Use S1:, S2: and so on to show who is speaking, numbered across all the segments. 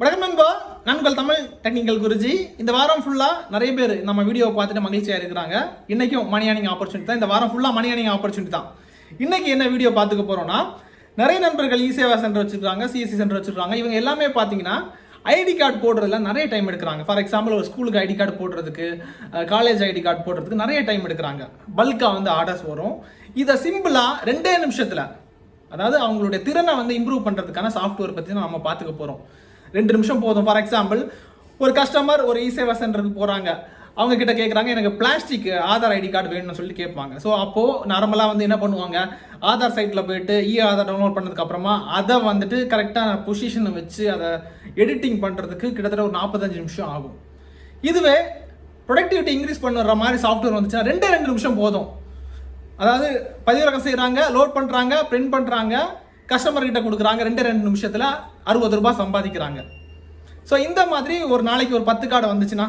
S1: வணக்கம் நண்பா. தமிழ் டெக்னிக்கல் குருஜி. இந்த வாரம் ஃபுல்லாக நிறைய பேர் நம்ம வீடியோவை பார்த்துட்டு மகிழ்ச்சியாக இருக்கிறாங்க. இன்றைக்கும் மணி ஏர்னிங் ஆப்பர்ச்சுனிட்டி தான். இந்த வாரம் ஃபுல்லாக மணி ஏர்னிங் ஆப்பர்ச்சுனிட்டி தான். இன்றைக்கி என்ன வீடியோ பார்த்துக்க போகிறோம்னா நிறைய நண்பர்கள் இ சேவா சென்டர் வச்சுருக்காங்க சிஎஸ்சி சென்டர் வச்சுருக்காங்க. இவங்க எல்லாமே பார்த்தீங்கன்னா ஐடி கார்டு போடுறதுல நிறைய டைம் எடுக்கிறாங்க. ஃபார் எக்ஸாம்பிள் ஒரு ஸ்கூலுக்கு ஐடி கார்டு போடுறதுக்கு காலேஜ் ஐடி கார்டு போடுறதுக்கு நிறைய டைம் எடுக்கிறாங்க. பல்காக வந்து ஆர்டர்ஸ் வரும். இதை சிம்பிளாக ரெண்டே நிமிஷத்தில் அதாவது அவங்களுடைய திறனை வந்து இம்ப்ரூவ் பண்ணுறதுக்கான சாஃப்ட்வேர் பற்றி நம்ம பார்த்துக்க போகிறோம் ரெண்டு நிமிஷம் போதும். ஃபார் எக்ஸாம்பிள் ஒரு கஸ்டமர் ஒரு இ சேவா சென்டருக்கு போகிறாங்க அவங்க கிட்ட கேட்குறாங்க எனக்கு பிளாஸ்டிக் ஆதார் ஐடி கார்டு வேணும்னு சொல்லி கேட்பாங்க. ஸோ அப்போது நார்மலாக வந்து என்ன பண்ணுவாங்க? ஆதார் சைட்டில் போயிட்டு இ ஆதார் டவுன்லோட் பண்ணதுக்கப்புறமா அதை வந்துட்டு கரெக்டான பொசிஷனை வச்சு அதை எடிட்டிங் பண்ணுறதுக்கு கிட்டத்தட்ட ஒரு நாற்பத்தஞ்சு நிமிஷம் ஆகும். இதுவே ப்ரொடக்டிவிட்டி இன்க்ரீஸ் பண்ணுற மாதிரி சாஃப்ட்வேர் வந்துச்சுன்னா ரெண்டே ரெண்டு நிமிஷம் போதும். அதாவது பதிவிறக்கம் செய்கிறாங்க லோட் பண்ணுறாங்க பிரிண்ட் பண்ணுறாங்க கஸ்டமர்கிட்ட கொடுக்குறாங்க ரெண்டு ரெண்டு நிமிஷத்தில் அறுபது ரூபாய் சம்பாதிக்கிறாங்க. ஸோ இந்த மாதிரி ஒரு நாளைக்கு ஒரு பத்து கார்டு வந்துச்சுன்னா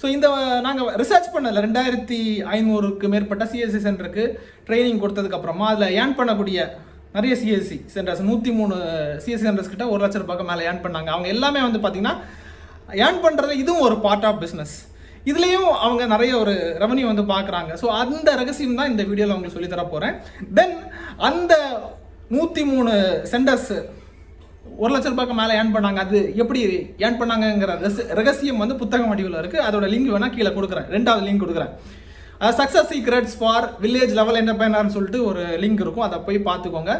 S1: ஸோ இந்த நாங்கள் ரிசர்ச் பண்ணல ரெண்டாயிரத்தி ஐநூறுக்கு மேற்பட்ட சிஎஸ்சி சென்டருக்கு ட்ரைனிங் கொடுத்ததுக்கப்புறமா அதில் ஏர்ன் பண்ணக்கூடிய நிறைய சிஎஸ்சி சென்டர்ஸ் நூற்றி மூணு சிஎஸ்சி சென்டர்ஸ் கிட்ட ஒரு லட்ச ரூபாய்க்கு மேலே ஏர்ன் பண்ணாங்க. அவங்க எல்லாமே வந்து பார்த்திங்கன்னா ஏர்ன் பண்ணுறது இதுவும் ஒரு பார்ட் ஆஃப் பிஸ்னஸ் இதுலேயும் அவங்க நிறைய ஒரு ரெவன்யூ வந்து பார்க்குறாங்க ஸோ அந்த ரகசியம் தான் இந்த வீடியோவில் அவங்களுக்கு சொல்லித்தர போகிறேன் தென் அந்த நூற்றி மூணு சென்டர்ஸ் ஒரு லட்ச ரூபாய்க்கு மேலே ஏர்ன் பண்ணாங்க. அது எப்படி ஏர்ன் பண்ணாங்கங்கிற ரகசியம் வந்து புத்தகம் வடிவில் இருக்குது அதோட லிங்க் வேணால் கீழே கொடுக்குறேன். ரெண்டாவது லிங்க் கொடுக்குறேன். Success secrets for village level என்டர்பிரைனர்னு சொல்லிட்டு ஒரு லிங்க் இருக்கும். அதை போய் பார்த்துக்கோங்க.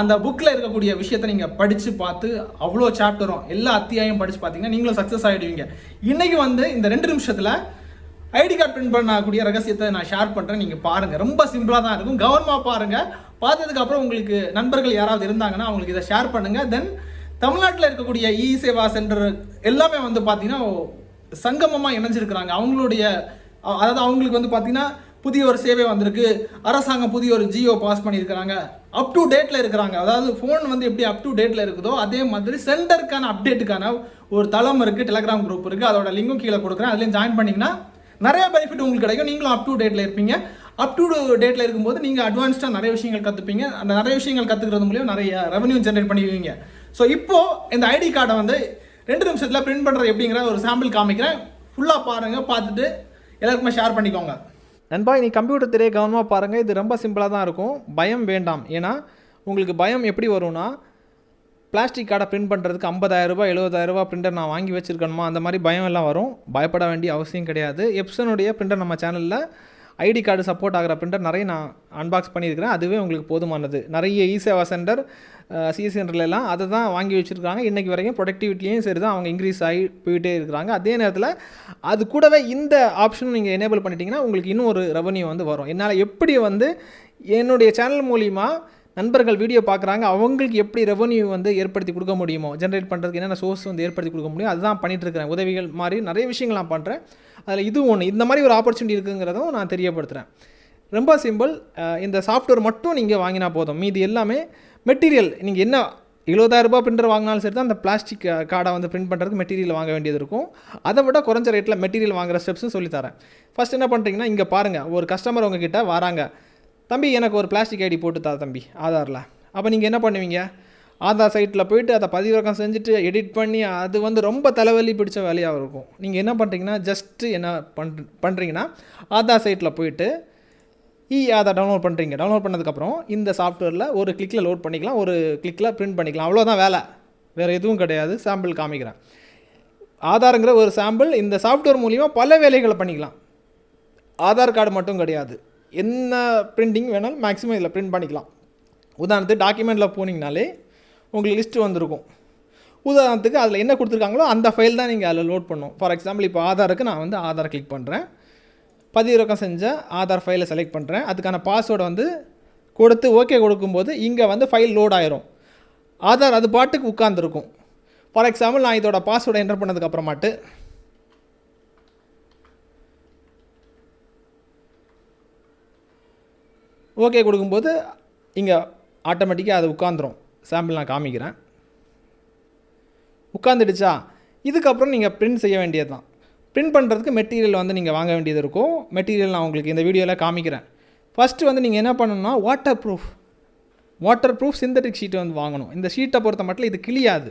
S1: அந்த புக்கில் இருக்கக்கூடிய விஷயத்தை நீங்கள் படித்து பார்த்து அவ்வளோ சாப்டரும் எல்லா அத்தியாயம் படித்து பார்த்தீங்கன்னா நீங்களும் சக்ஸஸ் ஆகிடுவீங்க இன்றைக்கி வந்து இந்த ரெண்டு நிமிஷத்தில் ஐடி கார்டு பிரிண்ட் பண்ணக்கூடிய ரகசியத்தை நான் ஷேர் பண்ணுறேன் நீங்கள் பாருங்கள் ரொம்ப சிம்பிளாக தான் இருக்கும். கவனமாக பாருங்கள் பார்த்ததுக்கப்புறம் உங்களுக்கு நண்பர்கள் யாராவது இருந்தாங்கன்னா அவங்களுக்கு இதை ஷேர் பண்ணுங்கள் தென் தமிழ்நாட்டில் இருக்கக்கூடிய இ சேவா சென்டர் எல்லாமே வந்து பார்த்தீங்கன்னா சங்கமமாக இணைஞ்சிருக்கிறாங்க. அவங்களுடைய அதாவது அவங்களுக்கு வந்து பார்த்தீங்கன்னா புதிய ஒரு சேவை வந்திருக்கு. அரசாங்கம் புதிய ஒரு ஜியோ பாஸ் பண்ணியிருக்கிறாங்க. அப் டு டேட்டில் இருக்கிறாங்க. அதாவது ஃபோன் வந்து எப்படி அப் டு டேட்டில் இருக்குதோ அதே மாதிரி சென்டருக்கான அப்டேட்டுக்கான ஒரு தளம் இருக்குது டெலகிராம் குரூப் இருக்குது அதோட லிங்கும் கீழே கொடுக்குறேன். அதுலேயும் ஜாயின் பண்ணிங்கன்னா நிறைய பெனிஃபிட் உங்களுக்கு கிடைக்கும். நீங்களும் அப் டு டேட்டில் இருப்பீங்க. அப் டு டேட்டில் இருக்கும்போது நீங்கள் அட்வான்ஸ்டாக நிறைய விஷயங்கள் கற்றுப்பீங்க அந்த நிறைய விஷயங்கள் கற்றுக்கிறது மூலியம் நிறைய ரெவன்யூ ஜென்ரேட் பண்ணுவீங்க ஸோ இப்போது இந்த ஐடி கார்டை வந்து ரெண்டு நிமிஷத்தில் பிரிண்ட் பண்ணுறது எப்படிங்கிற ஒரு சாம்பிள் காமிக்கிறேன். ஃபுல்லாக பாருங்கள் பார்த்துட்டு எல்லாருக்குமே ஷேர் பண்ணிக்கோங்க. நண்பா நீ கம்ப்யூட்டர் திரையை கவனமாக பாருங்கள் இது ரொம்ப சிம்பிளாக தான் இருக்கும். பயம் வேண்டாம். ஏன்னா உங்களுக்கு பயம் எப்படி வரும்னா பிளாஸ்டிக் கார்டை பிரிண்ட் பண்ணுறதுக்கு ஐம்பதாயிரரூபா எழுபதாயிரரூபா பிரிண்டர் நான் வாங்கி வச்சிருக்கணுமா? அந்த மாதிரி பயம் எல்லாம் வரும். பயப்பட வேண்டிய அவசியம் கிடையாது. எப்சனுடைய பிரிண்டர் நம்ம சேனலில் ஐடி கார்டு சப்போர்ட் ஆகிற பிரிண்டர் நிறைய நான் அன்பாக்ஸ் பண்ணியிருக்கிறேன். அதுவே உங்களுக்கு போதுமானது. நிறைய இ சேவா சென்டர் சி சென்டர்லாம் அதை தான் வாங்கி வச்சுருக்காங்க இன்றைக்கி வரைக்கும் ப்ரொடக்டிவிட்டியும் சரி தான் அவங்க இன்க்ரீஸ் ஆகி போயிட்டே இருக்கிறாங்க. அதே நேரத்தில் அது கூடவே இந்த ஆப்ஷனும் நீங்கள் எனேபிள் பண்ணிட்டீங்கன்னா உங்களுக்கு இன்னும் ஒரு ரெவன்யூ வந்து வரும். என்னால் எப்படி வந்து என்னுடைய சேனல் மூலிமா நண்பர்கள் வீடியோ பார்க்குறாங்க அவங்களுக்கு எப்படி ரெவன்யூ வந்து ஏற்படுத்தி கொடுக்க முடியுமோ ஜென்ரேட் பண்ணுறதுக்கு என்னென்ன சோர்ஸ் வந்து ஏற்படுத்தி கொடுக்க முடியும் அதுதான் பண்ணிட்டு இருக்கிறேன் உதவிகள் மாதிரி நிறைய விஷயங்கள் நான் பண்ணுறேன் அதில் இது ஒன்று இந்த மாதிரி ஒரு ஆப்பர்ச்சுனிட்டி இருக்குங்கிறதும் நான் தெரியப்படுத்துகிறேன் ரொம்ப சிம்பிள் இந்த சாஃப்ட்வேர் மட்டும் நீங்கள் வாங்கினா போதும். மீதி எல்லாமே மெட்டீரியல் நீங்கள் என்ன எழுபதாயிரம் ரூபாய் பிரிண்டர் வாங்கினாலும் சரி தான் அந்த பிளாஸ்டிக் கார்டை வந்து பிரிண்ட் பண்ணுறதுக்கு மெட்டீரியல் வாங்க வேண்டியது இருக்கும். அதை விட குறைஞ்ச ரேட்டில் மெட்டீரியல் வாங்குற ஸ்டெப்ஸும் சொல்லித்தரேன் ஃபர்ஸ்ட் என்ன பண்ணுறீங்கன்னா இங்கே பாருங்கள் ஒரு கஸ்டமர் உங்ககிட்ட வராங்க. தம்பி எனக்கு ஒரு பிளாஸ்டிக் ஐடி போட்டு தா தம்பி ஆதாரில். அப்போ நீங்கள் என்ன பண்ணுவீங்க? ஆதார் சைட்டில் போயிட்டு அதை பதிவிறக்கம் செஞ்சுட்டு எடிட் பண்ணி அது வந்து ரொம்ப தலைவலி பிடிச்ச வேலையாக இருக்கும். நீங்கள் என்ன பண்ணுறீங்கன்னா ஜஸ்ட்டு என்ன பண் பண்ணுறீங்கன்னா ஆதார் சைட்டில் போயிட்டு இ ஆதார் டவுன்லோட் பண்ணுறீங்க டவுன்லோட் பண்ணதுக்கப்புறம் இந்த சாஃப்ட்வேரில் ஒரு கிளிக்கில் லோட் பண்ணிக்கலாம் ஒரு கிளிக்கில் பிரிண்ட் பண்ணிக்கலாம். அவ்வளோதான் வேலை. வேறு எதுவும் கிடையாது. சாம்பிள் காமிக்கிறேன். ஆதாருங்கிற ஒரு சாம்பிள் இந்த சாஃப்ட்வேர் மூலிமா பல வேலைகளை பண்ணிக்கலாம். ஆதார் கார்டு மட்டும் கிடையாது. என்ன பிரிண்டிங் வேணாலும் மேக்ஸிமம் இதில் பிரிண்ட் பண்ணிக்கலாம். உதாரணத்துக்கு டாக்குமெண்ட்டில் போனீங்கனாலே உங்களுக்கு லிஸ்ட்டு வந்திருக்கும். உதாரணத்துக்கு அதில் என்ன கொடுத்துருக்காங்களோ அந்த ஃபைல் தான் நீங்கள் அதில் லோட் பண்ணும் ஃபார் எக்ஸாம்பிள் இப்போ ஆதாருக்கு நான் வந்து ஆதார் கிளிக் பண்ணுறேன் பதிவிறக்கம் செஞ்ச ஆதார் ஃபைலை செலக்ட் பண்ணுறேன் அதுக்கான பாஸ்வேர்டை வந்து கொடுத்து ஓகே கொடுக்கும்போது இங்கே வந்து ஃபைல் லோட் ஆயிரும். ஆதார் அது பாட்டுக்கு உட்காந்துருக்கும் ஃபார் எக்ஸாம்பிள் நான் இதோட பாஸ்வேர்டை என்டர் பண்ணதுக்கப்புறமாட்டு ஓகே கொடுக்கும்போது இங்கே ஆட்டோமேட்டிக்காக அது உட்காந்துரும் சாம்பிள் நான் காமிக்கிறேன். உட்காந்துடுச்சா இதுக்கப்புறம் நீங்கள் பிரிண்ட் செய்ய வேண்டியது தான் பிரிண்ட் பண்ணுறதுக்கு மெட்டீரியல் வந்து நீங்கள் வாங்க வேண்டியது இருக்கும். மெட்டீரியல் நான் உங்களுக்கு இந்த வீடியோவில் காமிக்கிறேன். ஃபஸ்ட்டு வந்து நீங்கள் என்ன பண்ணணும்னா waterproof waterproof synthetic sheet வந்து வாங்கணும். இந்த ஷீட்டை பொறுத்த மட்டும் இது கிளியாது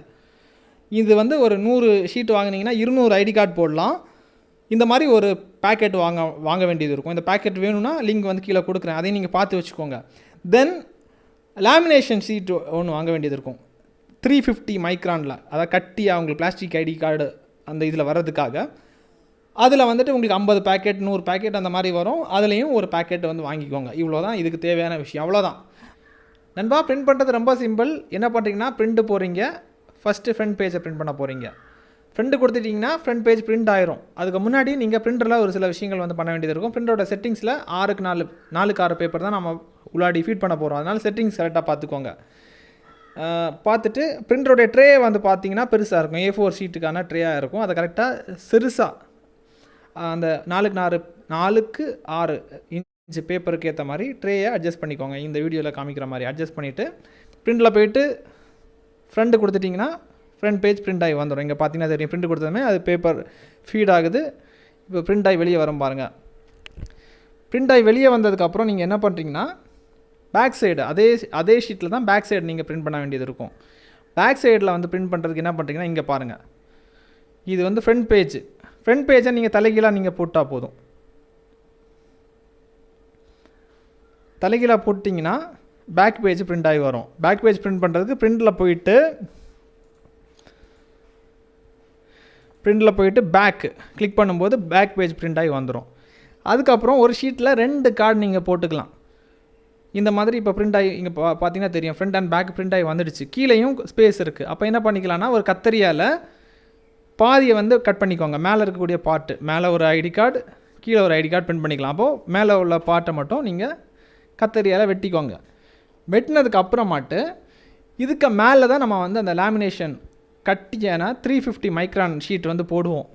S1: இது வந்து ஒரு நூறு ஷீட் வாங்குனீங்கன்னா இருநூறு ஐடி கார்டு போடலாம். இந்த மாதிரி ஒரு பேக்கெட் வாங்க வாங்க வேண்டியது இருக்கும். இந்த பேக்கெட் வேணும்னா லிங்க் வந்து கீழே கொடுக்குறேன். அதையும் நீங்கள் பார்த்து வச்சுக்கோங்க. தென் லேமினேஷன் சீட் ஒன்று வாங்க வேண்டியது இருக்கும். த்ரீ ஃபிஃப்டி மைக்ரானில் அதாவது கட்டி அவங்களுக்கு பிளாஸ்டிக் ஐடி கார்டு அந்த இதில் வர்றதுக்காக. அதில் வந்துட்டு உங்களுக்கு ஐம்பது பேக்கெட் நூறு பேக்கெட் அந்த மாதிரி வரும். அதுலேயும் ஒரு பேக்கெட் வந்து வாங்கிக்கோங்க. இவ்வளோ தான் இதுக்கு தேவையான விஷயம். அவ்வளோதான் நண்பா பிரிண்ட் பண்ணுறது ரொம்ப சிம்பிள் என்ன பண்ணுறீங்கன்னா பிரிண்ட் போகிறீங்க ஃபஸ்ட்டு ஃப்ரண்ட் பேஜை பிரிண்ட் பண்ண போகிறீங்க ஃப்ரெண்டு கொடுத்துட்டிங்கன்னா ஃப்ரண்ட் பேஜ் பிரிண்ட் ஆயிரும். அதுக்கு முன்னாடி நீங்கள் பிரிண்டரில் ஒரு சில விஷயங்கள் வந்து பண்ண வேண்டியது இருக்கும். பிரிண்டரோட செட்டிங்ஸில் ஆறுக்கு நாலு நாலுக்கு ஆறு பேப்பர் தான் நம்ம உள்ளாடி ஃபீட் பண்ண போகிறோம் அதனால் செட்டிங்ஸ் கரெக்டாக பார்த்துக்கோங்க. பார்த்துட்டு பிரிண்டருடைய ட்ரே வந்து பார்த்தீங்கன்னா பெருசாக இருக்கும். ஏ ஃபோர் ஷீட்டுக்கான ட்ரேயாக இருக்கும். அதை கரெக்டாக சிறுசாக அந்த நாலுக்கு நாலு நாலுக்கு ஆறு இன்ச்சு பேப்பருக்கு ஏற்ற மாதிரி ட்ரேயை அட்ஜஸ்ட் பண்ணிக்கோங்க. இந்த வீடியோவில் காமிக்கிற மாதிரி அட்ஜஸ்ட் பண்ணிவிட்டு பிரிண்டில் போயிட்டு ஃப்ரெண்டு கொடுத்துட்டிங்கன்னா ஃப்ரண்ட் பேஜ் பிரிண்ட் ஆகி வந்துடும் இங்கே பார்த்தீங்கன்னா தெரியும். பிரிண்ட் கொடுத்ததுமே அது பேப்பர் ஃபீட் ஆகுது. இப்போ பிரிண்ட் ஆகி வெளியே வரும் பாருங்கள் பிரிண்ட் ஆகி வெளியே வந்ததுக்கப்புறம் நீங்கள் என்ன பண்ணுறீங்கன்னா பேக் சைடு அதே அதே ஷீட்டில் தான் பேக் சைடு நீங்கள் பிரிண்ட் பண்ண வேண்டியது இருக்கும். பேக் சைடில் வந்து பிரிண்ட் பண்ணுறதுக்கு என்ன பண்ணுறீங்கன்னா இங்கே பாருங்கள் இது வந்து ஃப்ரண்ட் பேஜ் ஃப்ரண்ட் பேஜை நீங்கள் தலைகீழாக நீங்கள் போட்டால் போதும். தலைகீழாக போட்டிங்கன்னா பேக் பேஜ் பிரிண்ட் ஆகி வரும். பேக் பேஜ் பிரிண்ட் பண்ணுறதுக்கு பிரிண்டில் போயிட்டு பிரிண்டில் போயிட்டு பேக்கு கிளிக் பண்ணும்போது பேக் பேஜ் பிரிண்ட் ஆகி வந்துடும் அதுக்கப்புறம் ஒரு ஷீட்டில் ரெண்டு கார்டு நீங்கள் போட்டுக்கலாம். இந்த மாதிரி இப்போ பிரிண்ட் ஆகி இங்கே பா பார்த்தீங்கன்னா தெரியும். ஃப்ரண்ட் அண்ட் பேக் பிரிண்ட் ஆகி வந்துடுச்சு. கீழேயும் ஸ்பேஸ் இருக்குது அப்போ என்ன பண்ணிக்கலாம்னா ஒரு கத்தரியால் பாதியை வந்து கட் பண்ணிக்கோங்க. மேலே இருக்கக்கூடிய பார்ட்டு மேலே ஒரு ஐடி கார்டு கீழே ஒரு ஐடி கார்டு பிரிண்ட் பண்ணிக்கலாம். அப்போது மேலே உள்ள பார்ட்டை மட்டும் நீங்கள் கத்தரியால் வெட்டிக்கோங்க. வெட்டினதுக்கு அப்புறமாட்டு இதுக்கு மேலே தான் நம்ம வந்து அந்த லேமினேஷன் கட்டியான த்ரீ ஃபிஃப்டி மைக்ரான் ஷீட் வந்து போடுவோம்.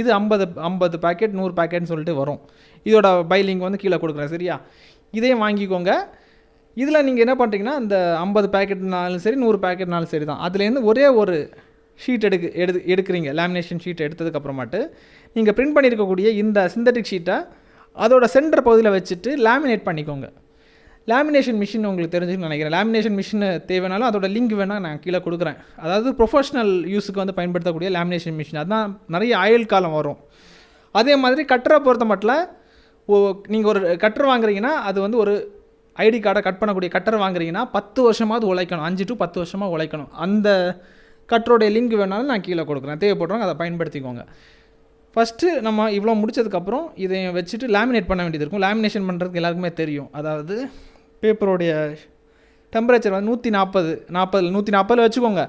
S1: இது ஐம்பது ஐம்பது பேக்கெட் நூறு பேக்கெட்னு சொல்லிட்டு வரும். இதோட பைலிங் வந்து கீழே கொடுக்குறேன் சரியா? இதையும் வாங்கிக்கோங்க. இதில் நீங்கள் என்ன பண்ணுறீங்கன்னா அந்த ஐம்பது பேக்கெட்னாலும் சரி நூறு பேக்கெட்னாலும் சரி தான். அதுலேருந்து ஒரே ஒரு ஷீட் எடுக்கு எடு எடுக்கிறீங்க. லேமினேஷன் ஷீட் எடுத்ததுக்கப்புறமாட்டு நீங்கள் பிரிண்ட் பண்ணியிருக்கக்கூடிய இந்த சிந்தட்டிக் ஷீட்டை அதோட சென்டர் பகுதியில் வச்சுட்டு லேமினேட் பண்ணிக்கோங்க. லேமினேஷன் மிஷின் உங்களுக்கு தெரிஞ்சுன்னு நினைக்கிறேன். லேமினேஷன் மிஷின் தேவைனாலும் அதோட லிங்க் வேணால் நான் கீழே கொடுக்குறேன். அதாவது ப்ரொஃபஷனல் யூஸுக்கு வந்து பயன்படுத்தக்கூடிய லேமினேஷன் மிஷின் அதுதான் நிறைய ஆயுள் காலம் வரும். அதே மாதிரி கட்டரை பொறுத்த மட்டும் ஓ நீங்கள் ஒரு கட்டர் வாங்குறீங்கன்னா அது வந்து ஒரு ஐடி கார்டை கட் பண்ணக்கூடிய கட்டர் வாங்குறீங்கன்னா பத்து வருஷமாவது உழைக்கணும். அஞ்சு டு பத்து வருஷமாக உழைக்கணும். அந்த கட்டருடைய லிங்க் வேணாலும் நான் கீழே கொடுக்குறேன். தேவைப்படுறவங்க அதை பயன்படுத்திக்கோங்க. ஃபஸ்ட்டு நம்ம இவ்வளோ முடிச்சதுக்கப்புறம் இதை வச்சுட்டு லேமினேட் பண்ண வேண்டியது இருக்கும். லேமினேஷன் பண்ணுறதுக்கு எல்லாருக்குமே தெரியும். அதாவது பேப்பரோடைய டெம்பரேச்சர் வந்து நூற்றி நாற்பது நாற்பதில் நூற்றி நாற்பதில் வச்சுக்கோங்க.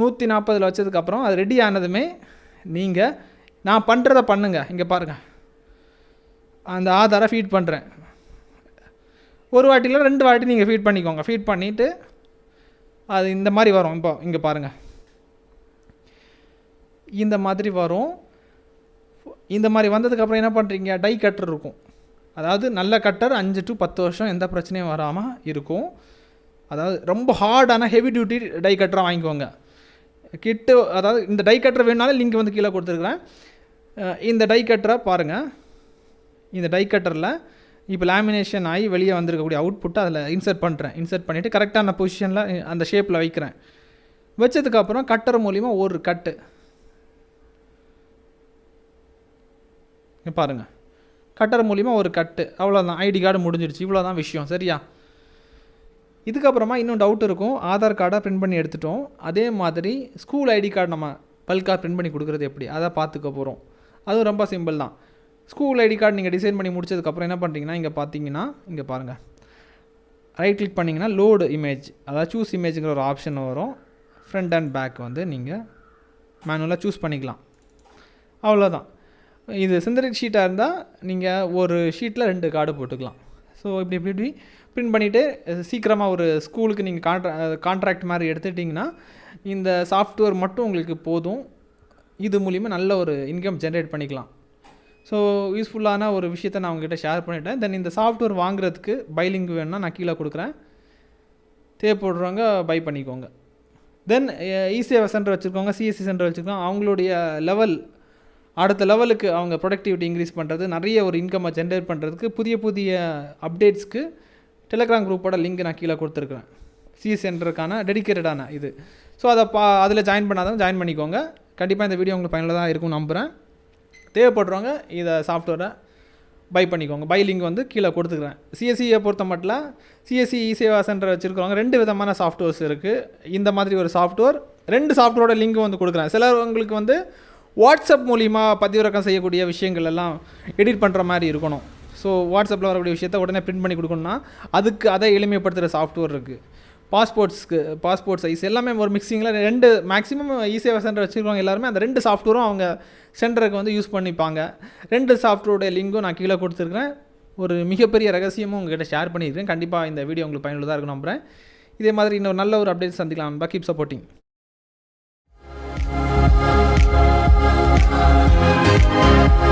S1: நூற்றி நாற்பதில் வச்சதுக்கப்புறம் அது ரெடி ஆனதுமே நீங்கள் நான் பண்ணுறத பண்ணுங்கள் இங்கே பாருங்கள் அந்த ஆதாரை ஃபீட் பண்ணுறேன் ஒரு வாட்டியில் ரெண்டு வாட்டி நீங்கள் ஃபீட் பண்ணிக்கோங்க. ஃபீட் பண்ணிவிட்டு அது இந்த மாதிரி வரும். இப்போ இங்கே பாருங்கள் இந்த மாதிரி வரும். இந்த மாதிரி வந்ததுக்கப்புறம் என்ன பண்ணுறீங்க டை கட்டர் இருக்கும். அதாவது நல்ல கட்டர் அஞ்சு டு பத்து வருஷம் எந்த பிரச்சனையும் வராமல் இருக்கும். அதாவது ரொம்ப ஹார்டான ஹெவி டியூட்டி டை கட்டராக வாங்கிக்கோங்க. கிட்டு அதாவது இந்த டை கட்டர் வேணுனாலும் லிங்க் வந்து கீழே கொடுத்துருக்குறேன். இந்த டை கட்டரை பாருங்கள் இந்த டை கட்டரில் இப்போ லேமினேஷன் ஆகி வெளியே வந்திருக்கக்கூடிய அவுட்புட்டை அதில் இன்சர்ட் பண்ணுறேன் இன்சர்ட் பண்ணிவிட்டு கரெக்டான பொசிஷனில் அந்த ஷேப்பில் வைக்கிறேன். வச்சதுக்கப்புறம் கட்டர் மூலிமா ஒரு கட்டு பாருங்கள் கட்டர் மூலிமா ஒரு கட்டு. அவ்வளோதான் ஐடி கார்டு முடிஞ்சிடுச்சு. இவ்வளோ தான் விஷயம். சரியா? இதுக்கப்புறமா இன்னும் டவுட் இருக்கும். ஆதார் கார்டை பிரிண்ட் பண்ணி எடுத்துட்டோம். அதே மாதிரி ஸ்கூல் ஐடி கார்டு நம்ம பல்காக பிரிண்ட் பண்ணி கொடுக்குறது எப்படி? அதை பார்த்துக்க போகிறோம் அதுவும் ரொம்ப சிம்பிள் தான். ஸ்கூல் ஐடி கார்டு நீங்கள் டிசைன் பண்ணி முடிச்சதுக்கப்புறம் என்ன பண்ணுறீங்கன்னா இங்கே பார்த்தீங்கன்னா இங்கே பாருங்கள் ரைட் கிளிக் பண்ணிங்கன்னா லோடு இமேஜ் அதாவது சூஸ் இமேஜுங்கிற ஒரு ஆப்ஷன் வரும். ஃப்ரண்ட் அண்ட் பேக் வந்து நீங்கள் மேனுவலாக சூஸ் பண்ணிக்கலாம். அவ்வளோதான் இது சிந்தரிக் ஷீட்டாக இருந்தால் நீங்கள் ஒரு ஷீட்டில் ரெண்டு கார்டு போட்டுக்கலாம். ஸோ இப்படி இப்படி இப்படி பிரிண்ட் பண்ணிவிட்டு சீக்கிரமாக ஒரு ஸ்கூலுக்கு நீங்கள் கான்ட்ரா கான்ட்ராக்ட் மாதிரி எடுத்துட்டிங்கன்னா இந்த சாஃப்ட்வேர் மட்டும் உங்களுக்கு போதும். இது மூலிமா நல்ல ஒரு இன்கம் ஜென்ரேட் பண்ணிக்கலாம். ஸோ யூஸ்ஃபுல்லான ஒரு விஷயத்தை நான் உங்ககிட்ட ஷேர் பண்ணிட்டேன். தென் இந்த சாஃப்ட்வேர் வாங்குறதுக்கு பைலிங் வேணும்னா நான் கீழே கொடுக்குறேன். தேவைப்படுறவங்க பை பண்ணிக்கோங்க. தென் இசேவை சென்டர் வச்சுருக்கவங்க சிஎஸ்சி சென்டர் வச்சுருக்கோங்க அவங்களுடைய லெவல் அடுத்த லெவலுக்கு அவங்க ப்ரொடக்டிவிட்டி இன்க்ரீஸ் பண்ணுறது நிறைய ஒரு இன்கம்மை ஜென்ரேட் பண்ணுறதுக்கு புதிய புதிய அப்டேட்ஸ்க்கு டெலகிராம் குரூப்போட லிங்க் நான் கீழே கொடுத்துருக்குறேன். சி சென்டருக்கான டெடிக்கேட்டடான இது. ஸோ அதை பா அதில் ஜாயின் பண்ணாதான் ஜாயின் பண்ணிக்கோங்க. கண்டிப்பாக இந்த வீடியோ உங்களுக்கு பயனுள்ளதாக இருக்கும்னு நம்புகிறேன் தேவைப்படுறவங்க இதை சாஃப்ட்வேரை பை பண்ணிக்கோங்க. பை லிங்க் வந்து கீழே கொடுத்துக்கிறேன். சிஎஸ்சியை பொறுத்த மட்டும் சிஎஸ்சி இ சேவா சென்டர் வச்சுருக்கவங்க ரெண்டு விதமான சாஃப்ட்வேர்ஸ் இருக்குது இந்த மாதிரி ஒரு சாஃப்ட்வேர் ரெண்டு சாஃப்ட்வேரோட லிங்க் வந்து கொடுக்குறேன். சிலவங்களுக்கு வந்து வாட்ஸ்அப் மூலிமா பதிவிறக்கம் செய்யக்கூடிய விஷயங்கள் எல்லாம் எடிட் பண்ணுற மாதிரி இருக்கணும். ஸோ வாட்ஸ்அப்பில் வரக்கூடிய விஷயத்த உடனே பிரிண்ட் பண்ணி கொடுக்கணும்னா அதுக்கு அதை எளிமைப்படுத்துகிற சாஃப்ட்வேர் இருக்குது பாஸ்போர்ட்ஸ்க்கு பாஸ்போர்ட் சைஸ் எல்லாமே ஒரு மிக்சிங்கில் ரெண்டு மேக்ஸிமம் இசேவா சென்டர் வச்சுருக்கவங்க எல்லாருமே அந்த ரெண்டு சாஃப்ட்வேரும் அவங்க சென்டருக்கு வந்து யூஸ் பண்ணிப்பாங்க. ரெண்டு சாஃப்ட்வேருடைய லிங்கும் நான் கீழே கொடுத்துருக்கேன் ஒரு மிகப்பெரிய ரகசியமும் உங்ககிட்ட ஷேர் பண்ணியிருக்கேன். கண்டிப்பாக இந்த வீடியோ உங்களுக்கு பயனுள்ளதாக இருக்கும் நம்புகிறேன் இதே மாதிரி இன்னொரு நல்ல ஒரு அப்டேட் சந்திக்கலாம். Keep supporting Música